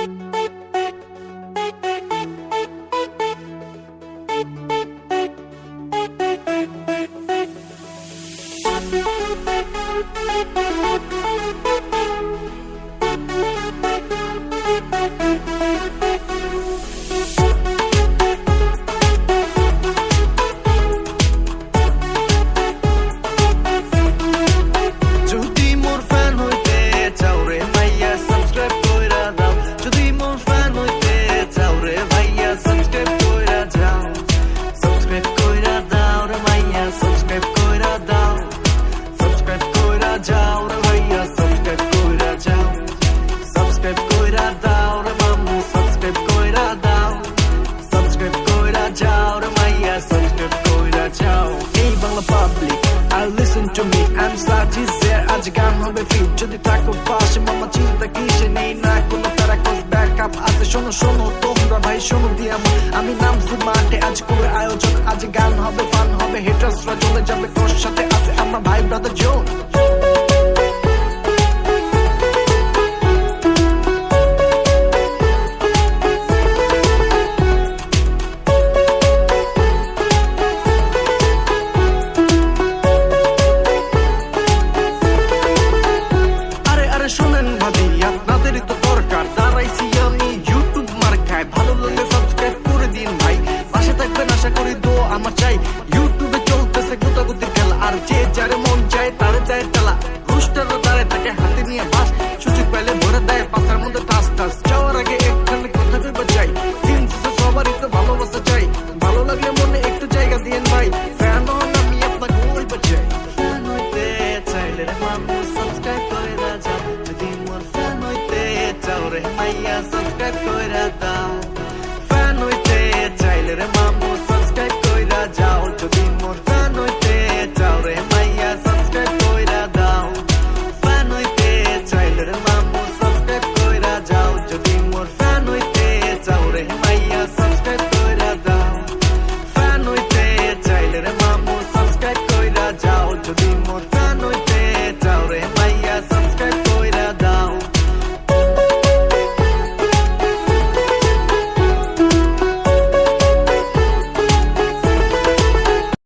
যদি কইরা দাও রে মামু সাবস্ক্রাইব কইরা দাও। আজ গান হবে যদি থাকো পাশে, মামা চিন্তা কিসে নেই না, কোনো তারা শোনো শোনো, তোমরা ভাই, শোনো, দিয়ে আমি মাঠে আজ করে আয়োজন, আজ গান হবে ফান হবে হেটার্সরা চলে যাবে সাথে আছে আমরা ভাই ব্রাদার জোন চাও রে মাইয়া